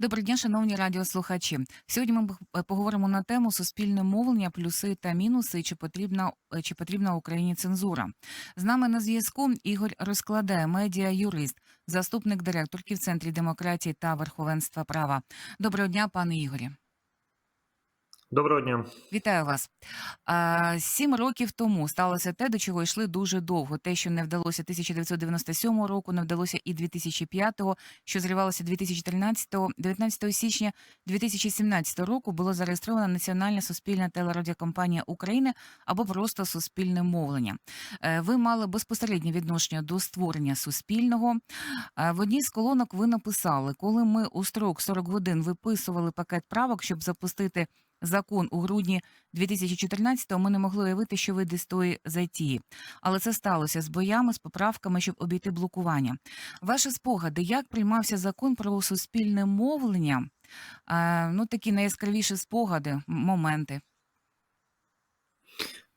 Доброго день, шановні радіослухачі. Сьогодні ми б- поговоримо на тему суспільне мовлення, плюси та мінуси, чи потрібна е, чи потрібна Україні цензура. З нами на зв'язку Ігор розкладає медіа юрист, заступник директорки в центрі демократії та верховенства права. Доброго дня, пане Ігорі. Доброго дня. Вітаю вас. Сім років тому сталося те, до чого йшли дуже довго. Те, що не вдалося 1997 року, не вдалося і 2005-го, що зривалося 2013-го. 19 січня 2017 року було зареєстровано Національна суспільна телерадіокомпанія України або просто суспільне мовлення. Е, Ви мали безпосереднє відношення до створення суспільного. Е, В одній з колонок ви написали, коли ми у строк 40 годин виписували пакет правок, щоб запустити закон у грудні 2014-го, ми не могли уявити, що вийде з тої затії. Але це сталося з боями, з поправками, щоб обійти блокування. Ваші спогади, як приймався закон про суспільне мовлення? Е, ну, такі найяскравіші спогади, моменти.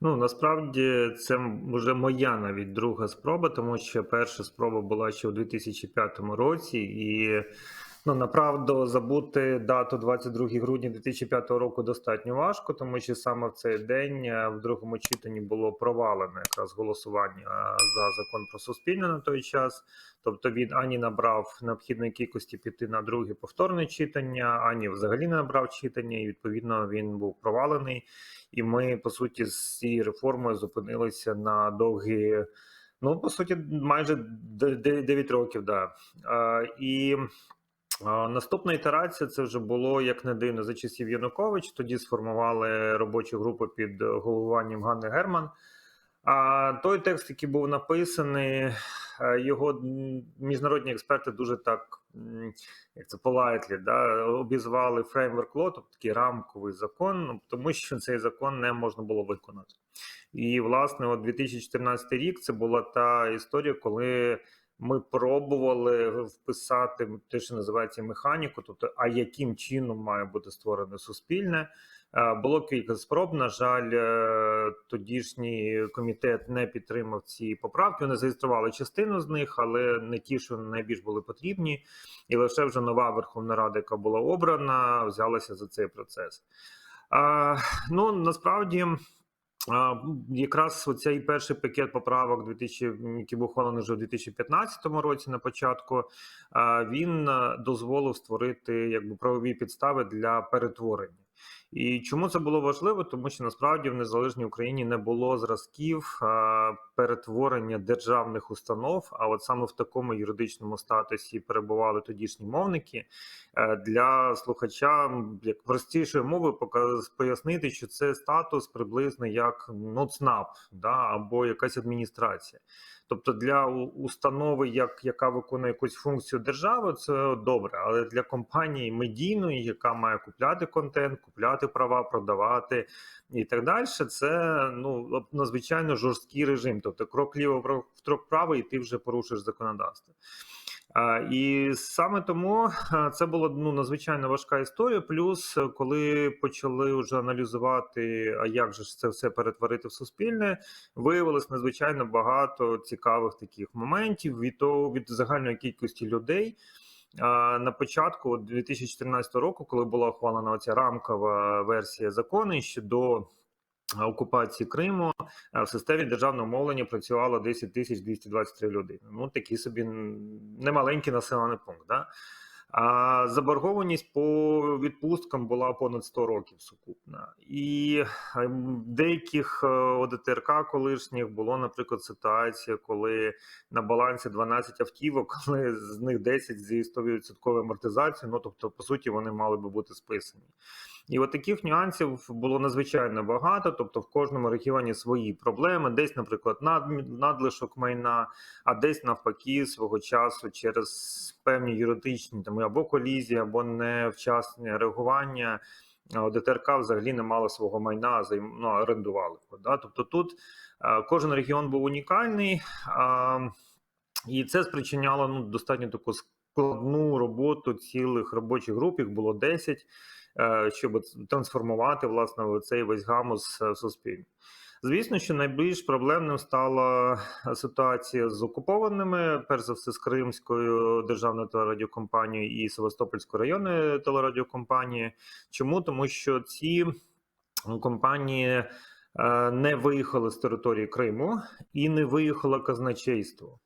Ну насправді це вже моя навіть друга спроба, тому що перша спроба була ще у 2005 році, і ну направду забути дату 22 грудня 2005 року достатньо важко, тому що саме в цей день е, в другому читанні було провалено якраз голосування е, за закон про суспільне на той час. Тобто він ані набрав необхідної кількості піти на друге повторне читання, ані взагалі не набрав читання, і відповідно він був провалений. І ми по суті з цією реформою зупинилися на довгі, ну по суті, майже 9 років. Да. А, і а, наступна ітерація це вже було як не дивно за часів Янукович. Тоді сформували робочу групу під головуванням Ганни Герман. А той текст, який був написаний, е, його міжнародні експерти дуже так, як це politely, да, обізвали framework law, тобто такий рамковий закон, ну, тому що цей закон не можна було виконати. І власне, от 2014 рік це була та історія, коли ми пробували вписати те, що називається механіку, тобто, а яким чином має бути створене суспільне. Е, Було кілька спроб. На жаль, е, тодішній комітет не підтримав ці поправки. Вони зареєстрували частину з них, але не ті, що найбільш були потрібні. І лише вже нова Верховна Рада, яка була обрана, взялася за цей процес. А, Ну насправді. Якраз оцей перший пакет поправок, 2000, який був ухвалений вже у 2015 році на початку, він дозволив створити якби правові підстави для перетворення. І чому це було важливо? Тому що насправді в незалежній Україні не було зразків перетворення державних установ. А от саме в такому юридичному статусі перебували тодішні мовники. Е, Для слухача як простішою мовою показ- пояснити, що це статус приблизно як ну, ЦНАП, да, або якась адміністрація. Тобто для установи, як, яка виконує якусь функцію держави, це добре. Але для компанії медійної, яка має купляти контент, купляти права, продавати і так далі, це ну надзвичайно жорсткий режим. Тобто, крок ліво, крок право, і ти вже порушиш законодавство. І саме тому це була ну надзвичайно важка історія. Плюс, коли почали вже аналізувати, а як же це все перетворити в суспільне, виявилось надзвичайно багато цікавих таких моментів від того від загальної кількості людей. На початку от 2014 року, коли була ухвалена оця рамкова версія закону ще до окупації Криму, в системі державного мовлення працювало 10 тисяч 223 людини. Ну такий собі немаленький населений пункт. Да? А заборгованість по відпусткам була понад 100 років сукупна. І ем, деяких е, ОДТРК колишніх було, наприклад, ситуація, коли на балансі 12 автівок, коли з них 10 зі 100% амортизацією, ну тобто, по суті, вони мали би бути списані. І от таких нюансів було надзвичайно багато. Тобто, в кожному регіоні свої проблеми. Десь, наприклад, над, надлишок майна, а десь навпаки, свого часу через певні юридичні там або колізії, або невчасне реагування. ДТРК взагалі не мало свого майна, ну, орендували. Да? Тобто тут кожен регіон був унікальний, і це спричиняло ну, достатньо таку складну роботу цілих робочих груп, їх було 10, е, щоб трансформувати власне цей весь гамус е, в суспільний. Звісно, що найбільш проблемним стала ситуація з окупованими, перш за все, з Кримською державною телерадіокомпанією і Севастопольською районною телерадіокомпанією. Чому? Тому що ці компанії е, не виїхали з території Криму і не виїхало казначейство.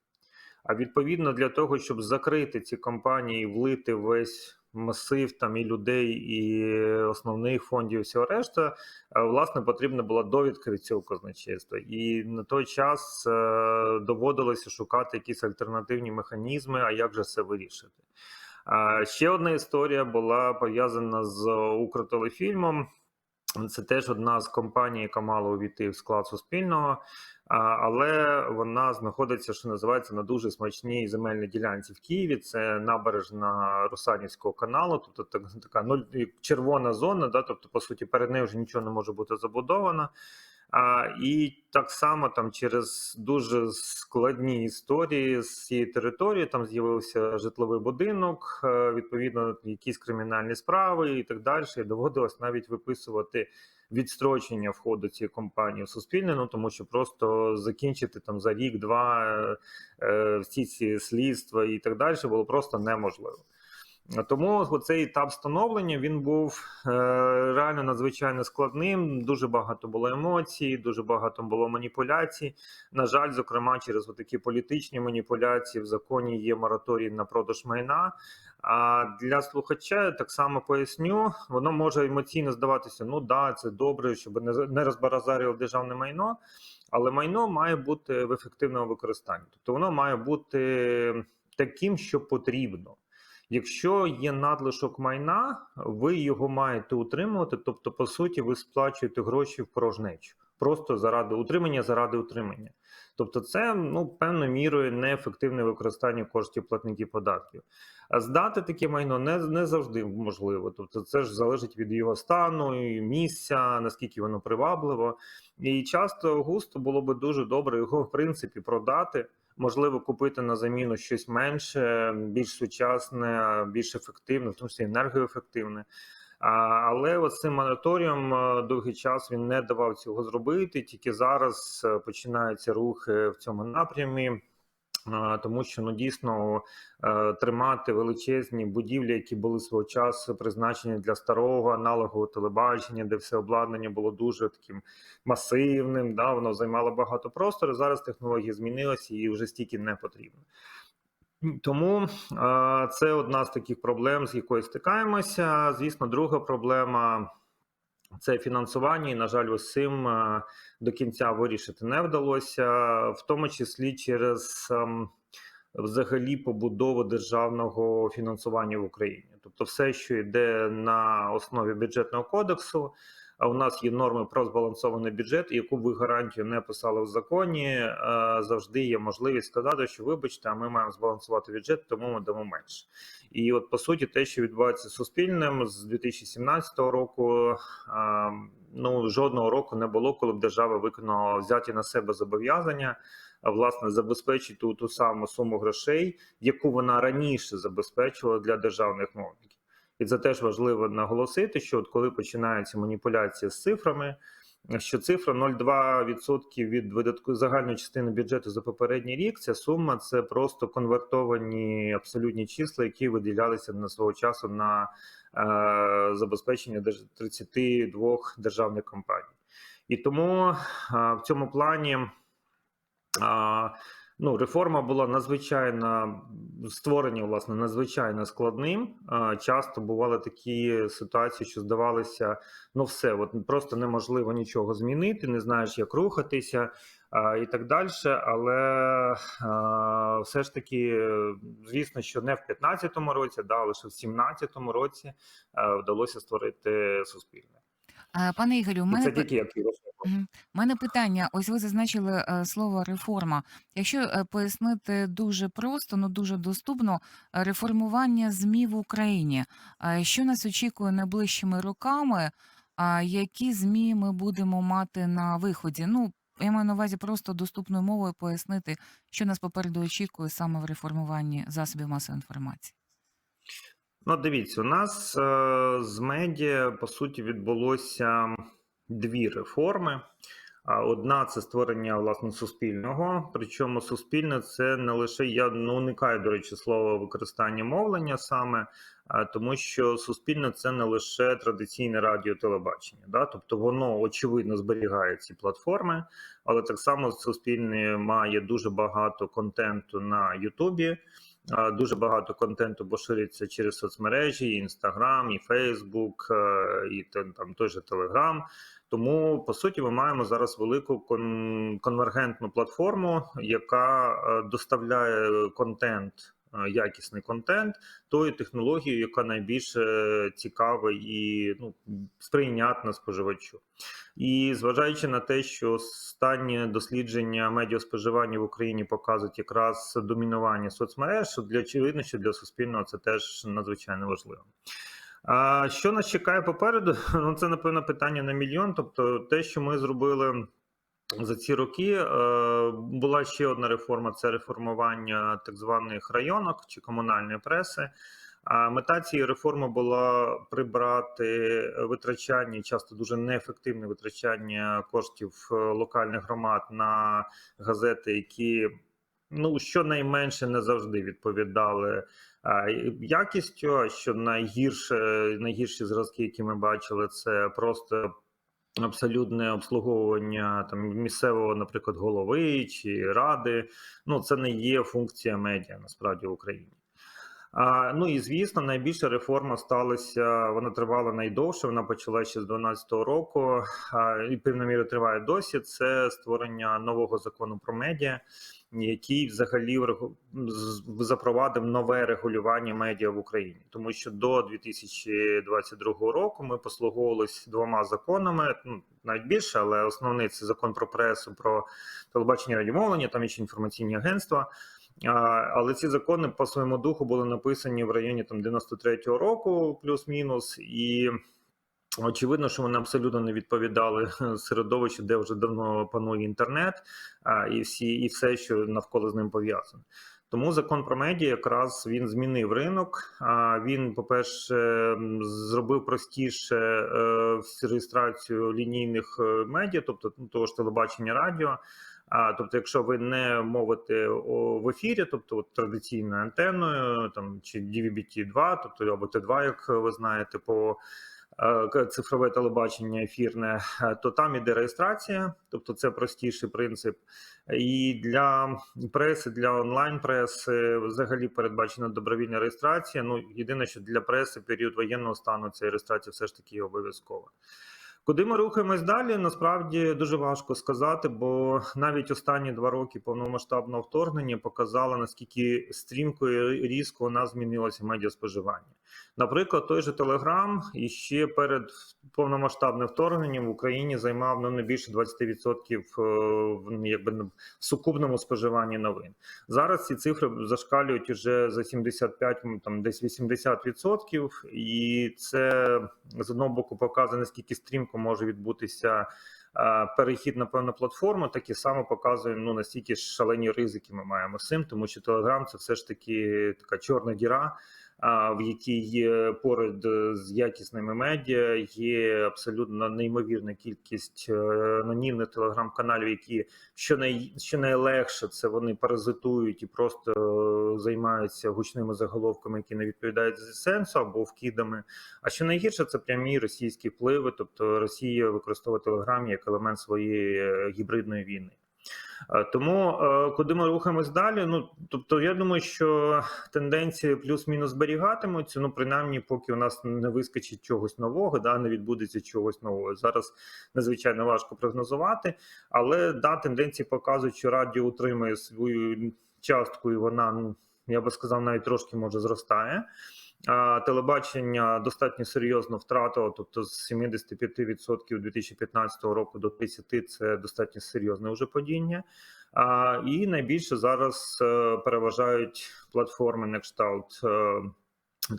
А відповідно для того, щоб закрити ці компанії, влити весь масив там і людей, і основних фондів, і всього решта, е, власне, потрібна була довідка від цього казначейства. І на той час е, доводилося шукати якісь альтернативні механізми, а як же це вирішити. Ще одна історія була пов'язана з Укртелефільмом. Це теж одна з компаній, яка мала увійти в склад суспільного, але вона знаходиться, що називається, на дуже смачній земельній ділянці в Києві. Це набережна Русанівського каналу, тобто так, така ну, червона зона, да, тобто, по суті, перед нею вже нічого не може бути забудовано. А, і так само там через дуже складні історії з цієї території там з'явився житловий будинок, е, відповідно, якісь кримінальні справи і так далі. І доводилось навіть виписувати відстрочення входу цієї компанії в суспільне, ну тому що просто закінчити там за рік-два е, е, всі ці слідства і так далі було просто неможливо. Тому цей етап становлення він був е, реально надзвичайно складним. Дуже багато було емоцій, дуже багато було маніпуляцій. На жаль, зокрема, через такі політичні маніпуляції в законі є мораторій на продаж майна. А для слухача так само поясню, воно може емоційно здаватися: ну да, це добре, щоб не не розбаразарював державне майно, але майно має бути в ефективному використанні. Тобто воно має бути таким, що потрібно. Якщо є надлишок майна, ви його маєте утримувати. Тобто, по суті, ви сплачуєте гроші в порожнечу, просто заради утримання, заради утримання. Тобто, це ну певною мірою неефективне використання коштів платників податків. А здати таке майно не не завжди можливо. Тобто, це ж залежить від його стану, і місця, наскільки воно привабливо, і часто густо було би дуже добре його в принципі продати можливо купити на заміну щось менше, більш сучасне, більш ефективне, в тому числі енергоефективне. Але ось цим мораторієм е, довгий час він не давав цього зробити. Тільки зараз е, починаються рухи в цьому напрямі тому що ну дійсно е, тримати величезні будівлі, які були свого часу призначені для старого аналогового телебачення, де все обладнання було дуже таким масивним. Да, воно займало багато простору. Зараз технології змінилися і вже стільки не потрібно. Тому е, це одна з таких проблем, з якою стикаємося. Звісно, друга проблема. Це фінансування, і на жаль, усім е, до кінця вирішити не вдалося, в тому числі через ем, взагалі побудову державного фінансування в Україні. Тобто, все, що йде на основі бюджетного кодексу. А у нас є норми про збалансований бюджет, яку ви гарантію не писали в законі. Е, завжди є можливість сказати, що вибачте, а ми маємо збалансувати бюджет, тому ми дамо менше. І от по суті, те, що відбувається з суспільним з 2017 року, ну жодного року не було, коли б держава виконала взяті на себе зобов'язання. Власне, забезпечити ту, ту саму суму грошей, яку вона раніше забезпечувала для державних мовників. І це теж важливо наголосити, що от коли починається маніпуляція з цифрами, що цифра 0,2% від видатку загальної частини бюджету за попередній рік. Ця сума це просто конвертовані абсолютні числа, які виділялися на свого часу на е, забезпечення 32 державних компаній. І тому е, в цьому плані. Е, Ну, реформа була надзвичайно створення, власне, надзвичайно складним. Часто бували такі ситуації, що здавалося, ну все, от просто неможливо нічого змінити, не знаєш, як рухатися і так далі. Але все ж таки, звісно, що не в 2015 році, да, лише в 2017 році вдалося створити суспільне. Е, Пане Ігорю, у мене Це тільки як У мене питання. Ось ви зазначили е, слово реформа. Якщо е, пояснити дуже просто, ну дуже доступно, реформування ЗМІ в Україні. Що нас очікує найближчими роками? Які ЗМІ ми будемо мати на виході? Ну, я маю на увазі просто доступною мовою пояснити, що нас попереду очікує саме в реформуванні засобів масової інформації. Ну, дивіться, у нас е, з медіа по суті відбулося дві реформи. Одна це створення власне суспільного. Причому суспільне це не лише я не уникаю, до речі, слова використання мовлення саме, тому що суспільне це не лише традиційне радіо телебачення. Да? Тобто воно очевидно зберігає ці платформи, але так само суспільне має дуже багато контенту на Ютубі. Дуже багато контенту поширюється через соцмережі, Інстаграм, і Фейсбук, і там той же Телеграм. Тому по суті, ми маємо зараз велику кон- конвергентну платформу, яка е, доставляє контент, якісний контент, тою технологією, яка найбільше цікава і ну, сприйнятна споживачу. І зважаючи на те, що останнє дослідження медіаспоживання в Україні показують якраз домінування соцмереж, для очевидно, що для суспільного це теж надзвичайно важливо. А що нас чекає попереду? Ну, це напевно питання на мільйон. Тобто, те, що ми зробили за ці роки, е, була ще одна реформа: це реформування так званих районок чи комунальної преси. А мета цієї реформи була прибрати витрачання, часто дуже неефективне витрачання коштів е, локальних громад на газети, які ну щонайменше не завжди відповідали якістю. А що найгірше, найгірші зразки, які ми бачили, це просто абсолютне обслуговування там місцевого, наприклад, голови чи ради. Ну це не є функція медіа насправді в Україні. Ну і звісно, найбільша реформа сталася. Вона тривала найдовше. Вона почалася ще з 2012 року і певною мірою триває досі. Це створення нового закону про медіа, який взагалі запровадив нове регулювання медіа в Україні, тому що до 2022 року ми послуговувалися двома законами. Ну навіть більше, але основний це закон про пресу, про телебачення радіомовлення, там ще інформаційні агентства. Але ці закони по своєму духу були написані в районі там 93-го року, плюс-мінус, і очевидно, що вони абсолютно не відповідали середовищу, де вже давно панує інтернет, і всі, і все, що навколо з ним пов'язано. Тому закон про медіа якраз він змінив ринок. Він, по-перше, зробив простіше е, реєстрацію лінійних е, медіа, тобто ну, того ж телебачення радіо. А тобто, якщо ви не мовите о, в ефірі, тобто от, традиційною антенною, там чи DVB-T2, тобто або Т2, як ви знаєте, по е, цифрове телебачення ефірне, е, то там іде реєстрація, тобто це простіший принцип. І для преси, для онлайн-преси взагалі передбачена добровільна реєстрація. Ну єдине, що для преси період воєнного стану ця реєстрація все ж таки обов'язкова. Куди ми рухаємось далі? Насправді дуже важко сказати, бо навіть останні два роки повномасштабного вторгнення показали наскільки стрімко і різко у нас змінилося медіаспоживання. Наприклад, той же Телеграм і ще перед повномасштабним вторгненням в Україні займав ну, не більше 20% е, в якби в сукупному споживанні новин. Зараз ці цифри зашкалюють уже за 75, м, там десь 80%, і це з одного боку показує наскільки стрімко може відбутися е, перехід на певну платформу, так і само показує ну настільки шалені ризики ми маємо з цим, тому що Telegram це все ж таки така чорна діра. В якій поряд з якісними медіа є абсолютно неймовірна кількість е, анонімних телеграм-каналів, які що най, що найлегше це вони паразитують і просто е, займаються гучними заголовками, які не відповідають сенсу або вкидами. А що найгірше, це прямі російські впливи, тобто Росія використовує Телеграм як елемент своєї е, гібридної війни. Е, Тому е, куди ми рухаємось далі? Ну тобто, я думаю, що тенденції плюс-мінус зберігатимуться. Ну, принаймні, поки у нас не вискочить чогось нового, да не відбудеться чогось нового. Зараз надзвичайно важко прогнозувати, але да, тенденції показують, що радіо утримує свою частку, і вона ну, я би сказав, навіть трошки може зростає. Телебачення достатньо серйозно втратило, тобто з 75% 2015 року до 30% це достатньо серйозне вже падіння. І найбільше зараз е, переважають платформи на кшталт е,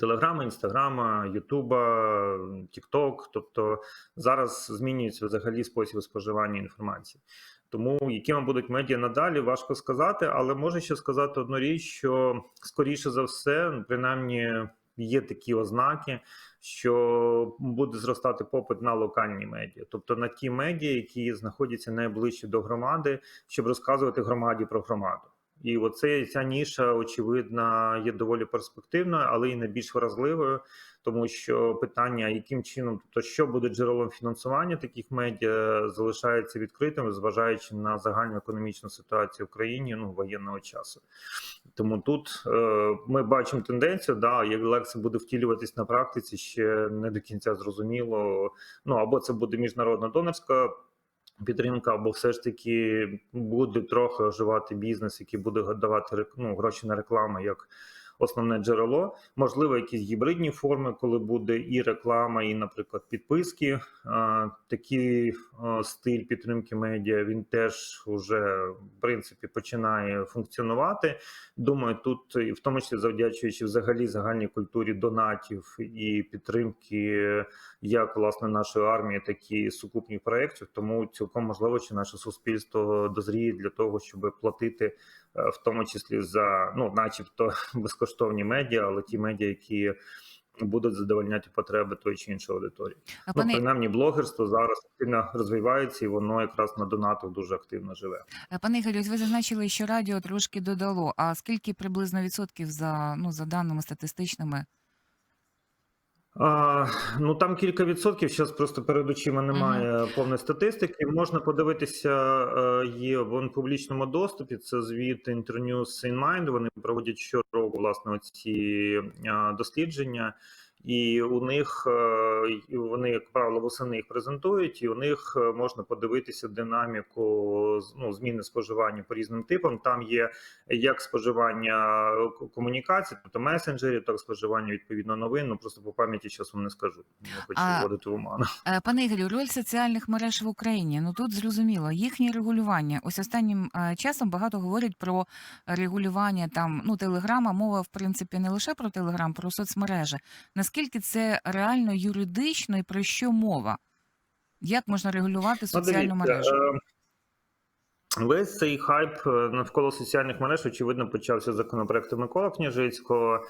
Телеграма, Інстаграма, Ютуба, Тікток. Тобто зараз змінюється взагалі спосіб споживання інформації. Тому якими будуть медіа надалі, важко сказати, але можу ще сказати одну річ, що скоріше за все, принаймні є такі ознаки, що буде зростати попит на локальні медіа, тобто на ті медіа, які знаходяться найближче до громади, щоб розказувати громаді про громаду. І оце ця ніша, очевидно, є доволі перспективною, але і найбільш вразливою, тому що питання, яким чином, тобто що буде джерелом фінансування таких медіа, залишається відкритим, зважаючи на загальну економічну ситуацію в країні ну воєнного часу. Тому тут е, ми бачимо тенденцію, да, як це буде втілюватись на практиці, ще не до кінця зрозуміло. Ну або це буде міжнародна донорська підтримка, або все ж таки буде трохи оживати бізнес, який буде давати ну, гроші на рекламу як основне джерело. Можливо, якісь гібридні форми, коли буде і реклама, і, наприклад, підписки. Такий стиль підтримки медіа він теж вже в принципі починає функціонувати. Думаю, тут в тому числі завдячуючи взагалі загальній культурі донатів і підтримки як власне нашої армії, так і сукупних проєктів. Тому цілком можливо, що наше суспільство дозріє для того, щоб платити е, в тому числі за ну, начебто, безкоштовні медіа, але ті медіа, які будуть задовольняти потреби тої чи іншої аудиторії. А Ну, пане принаймні, блогерство зараз активно розвивається, і воно якраз на донатах дуже активно живе. пане Ігорю, ви зазначили, що радіо трошки додало. А скільки приблизно відсотків за ну за даними статистичними? А, ну там кілька відсотків. Зараз просто перед очима немає повної статистики. Можна подивитися, е, є в публічному доступі. Це звіт Internews InMind, Вони проводять щороку власне оці е, дослідження. І у них е, вони, як правило, восени їх презентують, і у них е, можна подивитися динаміку ну, зміни споживання по різним типам. Там є як споживання е, к- комунікацій, тобто месенджерів, так споживання відповідно новин. Ну просто по пам'яті вам не скажу. Не хочу вводити в Пане Ігорю, роль соціальних мереж в Україні. Ну тут зрозуміло, їхнє регулювання. Ось останнім часом багато говорять про регулювання там ну телеграма. Мова в принципі не лише про телеграм, про соцмережі. Наскільки це реально юридично і про що мова? Як можна регулювати соціальну Ну, мережу? е, Весь цей хайп е, навколо соціальних мереж, очевидно, почався з законопроекту Микола Княжицького.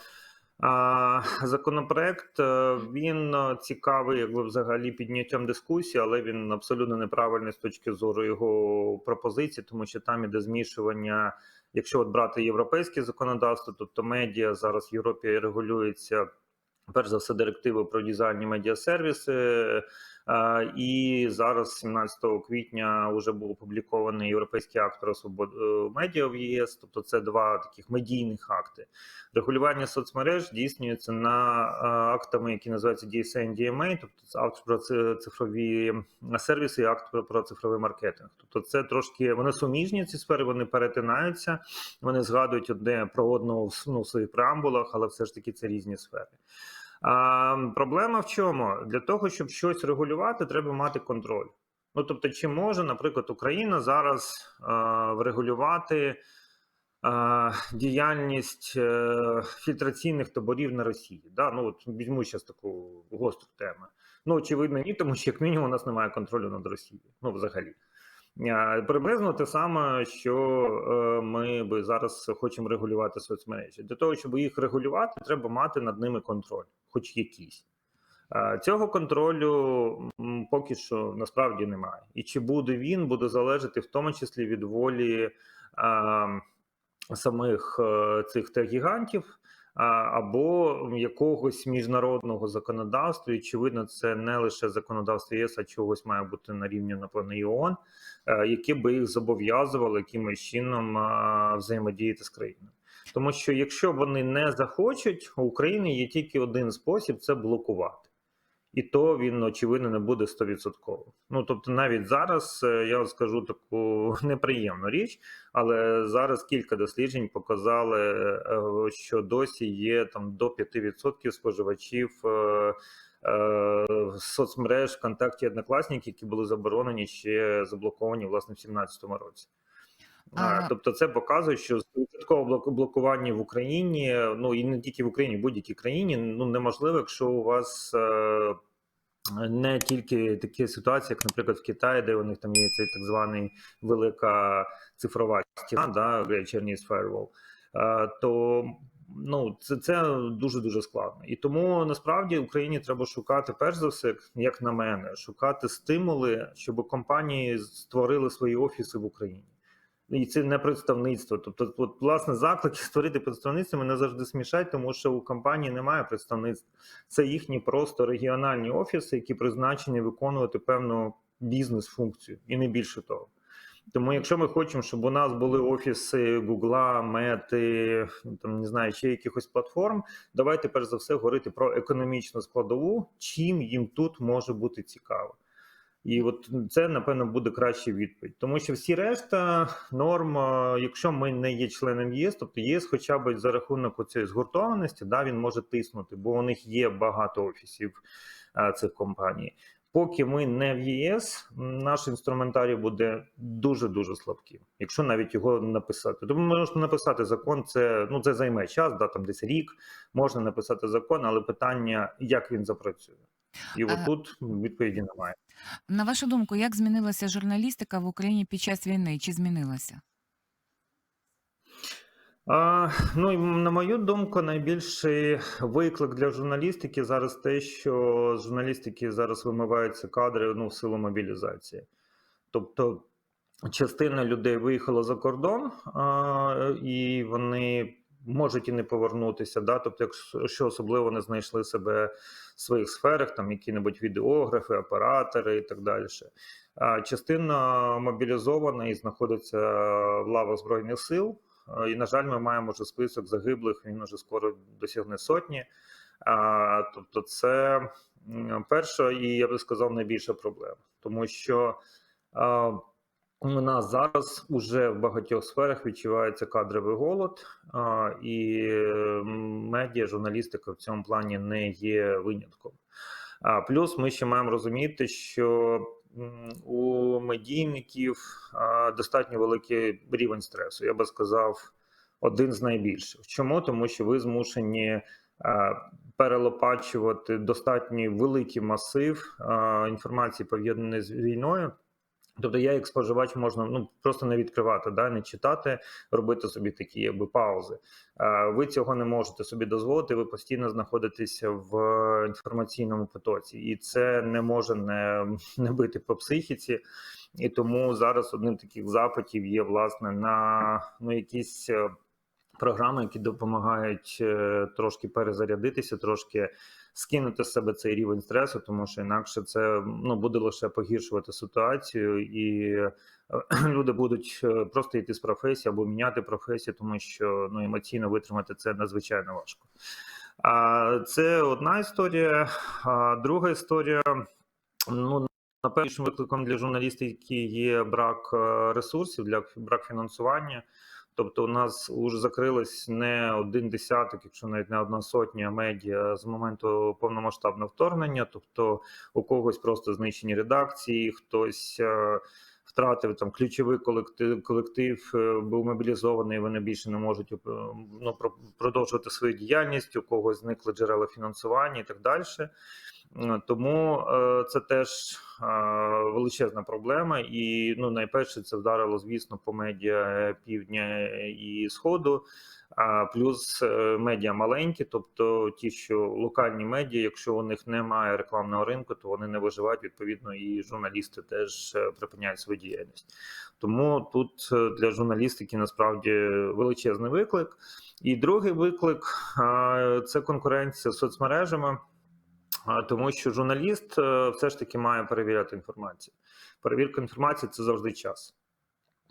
Законопроект е, він цікавий, якби взагалі підняттям дискусії, але він абсолютно неправильний з точки зору його пропозиції, тому що там іде змішування. Якщо от брати європейське законодавство, тобто медіа зараз в Європі регулюється перш за все директивою про дизайні медіасервіси. Е, І зараз, 17 квітня, вже був опублікований європейський акт про свободу медіа в ЄС. Тобто, це два таких медійних акти. Регулювання соцмереж здійснюється на е, актами, які називаються DSA DMA, тобто це акт про цифрові сервіси і акт про, цифровий маркетинг. Тобто, це трошки вони суміжні ці сфери, вони перетинаються, вони згадують одне про одного в ну, своїх преамбулах, але все ж таки це різні сфери. А, проблема в чому? Для того, щоб щось регулювати, треба мати контроль. Ну тобто, чи може, наприклад, Україна зараз а, врегулювати а, діяльність е, фільтраційних таборів на Росії? Да? Ну от візьму зараз таку гостру тему. Ну, очевидно, ні, тому що як мінімум у нас немає контролю над Росією. Ну, взагалі. А, Приблизно те саме, що е, ми би зараз хочемо регулювати соцмережі. Для того, щоб їх регулювати, треба мати над ними контроль, хоч якийсь. Е, Цього контролю поки що насправді немає. І чи буде він, буде залежати в тому числі від волі самих е, цих техгігантів або якогось міжнародного законодавства. І, очевидно, це не лише законодавство ЄС, а чогось має бути на рівні напевно і ООН, е, яке би їх зобов'язувало якимось чином взаємодіяти з країною. Тому що якщо вони не захочуть, у України є тільки один спосіб це блокувати. І то він очевидно не буде 100%. Ну тобто, навіть зараз е, я скажу таку неприємну річ, але зараз кілька досліджень показали, е, що досі є там до 5% споживачів е, соцмереж ВКонтакті і Однокласники, які були заборонені ще заблоковані власне в 2017 році. А, Тобто, це показує, що відсоткове блокування в Україні, ну і не тільки в Україні, в будь-якій країні, ну неможливо, якщо у вас е, не тільки такі ситуації, як, наприклад, в Китаї, де у них там є цей так званий велика цифрова стіна, да, Chinese Firewall, е, то ну це, це дуже дуже складно. І тому насправді Україні треба шукати, перш за все, як на мене, шукати стимули, щоб компанії створили свої офіси в Україні. І це не представництво. Тобто, от, власне, заклики створити представництво мене завжди смішать, тому що у компанії немає представництва. Це їхні просто регіональні офіси, які призначені виконувати певну бізнес-функцію, і не більше того. Тому, якщо ми хочемо, щоб у нас були офіси Гугла, Мети, там не знаю, ще якихось платформ, давайте перш за все говорити про економічну складову, чим їм тут може бути цікаво. І от це напевно буде краща відповідь, тому що всі решта норм, якщо ми не є членом ЄС, тобто ЄС, хоча б за рахунок цієї згуртованості, да, він може тиснути, бо у них є багато офісів а, цих компаній. Поки ми не в ЄС, наш інструментарій буде дуже дуже слабким, якщо навіть його написати. Тому можна написати закон, це ну це займе час, да там десь рік можна написати закон, але питання, як він запрацює, і отут відповіді немає. На вашу думку, як змінилася журналістика в Україні під час війни? Чи змінилася? А, ну, на мою думку, найбільший виклик для журналістики зараз те, що з журналістики зараз вимиваються кадри ну, в силу мобілізації. Тобто частина людей виїхала за кордон, а, і вони можуть і не повернутися. Да? Тобто, якщо особливо не знайшли себе в своїх сферах, там які-небудь відеографи, оператори і так далі. Частина мобілізована і знаходиться в лавах Збройних сил. І, на жаль, ми маємо вже список загиблих, він вже скоро досягне сотні. Тобто, це перша і я би сказав найбільша проблема, тому що у нас зараз уже в багатьох сферах відчувається кадровий голод, і медіа, журналістика в цьому плані не є винятком. Плюс ми ще маємо розуміти, що у медійників достатньо великий рівень стресу. Я би сказав, один з найбільших. Чому? Тому що ви змушені перелопачувати достатньо великий масив інформації, пов'язаної з війною. Тобто я, як споживач, можна ну просто не відкривати, да, не читати, робити собі такі якби паузи. Ви цього не можете собі дозволити. Ви постійно знаходитеся в інформаційному потоці, і це не може не, не бити по психіці. І тому зараз одним таких запитів є власне на ну якісь е, програми, які допомагають е, трошки перезарядитися, трошки скинути з себе цей рівень стресу, тому що інакше це ну буде лише погіршувати ситуацію, і е, люди будуть е, просто йти з професії або міняти професію, тому що ну емоційно витримати це надзвичайно важко. А це одна історія. А друга історія. Ну Напевнішим викликом для журналістики є брак е, ресурсів, для брак фінансування. Тобто, у нас вже закрилось не один десяток, якщо навіть не одна сотня медіа з моменту повномасштабного вторгнення. Тобто, у когось просто знищені редакції, хтось е, втратив там ключовий колектив, колектив е, був мобілізований. Вони більше не можуть е, ну, продовжувати свою діяльність. У когось зникли джерела фінансування і так далі. Е, Тому е, це теж е, величезна проблема, і ну найперше це вдарило, звісно, по медіа півдня і сходу. А плюс е, медіа маленькі, тобто ті, що локальні медіа, якщо у них немає рекламного ринку, то вони не виживають. Відповідно, і журналісти теж е, припиняють свою діяльність. Тому тут е, для журналістики насправді величезний виклик. І другий виклик е, це конкуренція з соцмережами. Тому що журналіст е, все ж таки має перевіряти інформацію. Перевірка інформації це завжди час.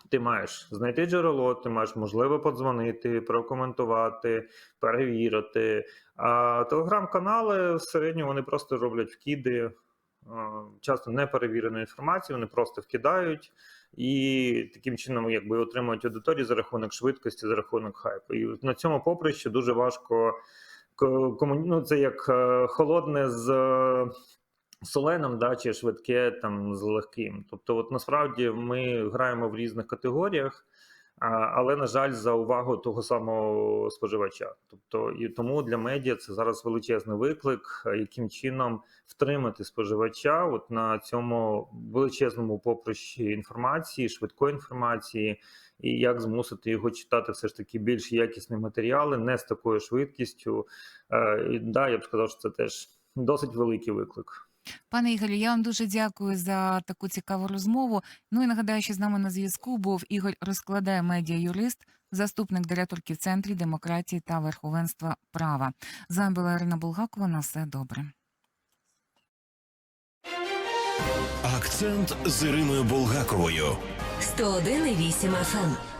Ти маєш знайти джерело, ти маєш можливо подзвонити, прокоментувати, перевірити. А телеграм-канали в середньому вони просто роблять вкиди, е, часто неперевірену інформацію, вони просто вкидають і таким чином якби отримують аудиторію за рахунок швидкості, за рахунок хайпу. І на цьому поприщі дуже важко ну, це як е, холодне з соленом, соленим, да, чи швидке там з легким. Тобто, от насправді ми граємо в різних категоріях. Але на жаль, за увагу того самого споживача. Тобто, і тому для медіа це зараз величезний виклик, яким чином втримати споживача от на цьому величезному поприщі інформації, швидкої інформації, і як змусити його читати все ж таки більш якісні матеріали, не з такою швидкістю. Е, і, да, я б сказав, що це теж досить великий виклик. Пане Ігорю, я вам дуже дякую за таку цікаву розмову. Ну і нагадаю, що з нами на зв'язку був Ігор розкладає медіа-юрист, заступник директорки в центрі демократії та верховенства права. З вами була Ірина Булгакова. На все добре. Акцент з Іриною Булгаковою. 101,8 FM.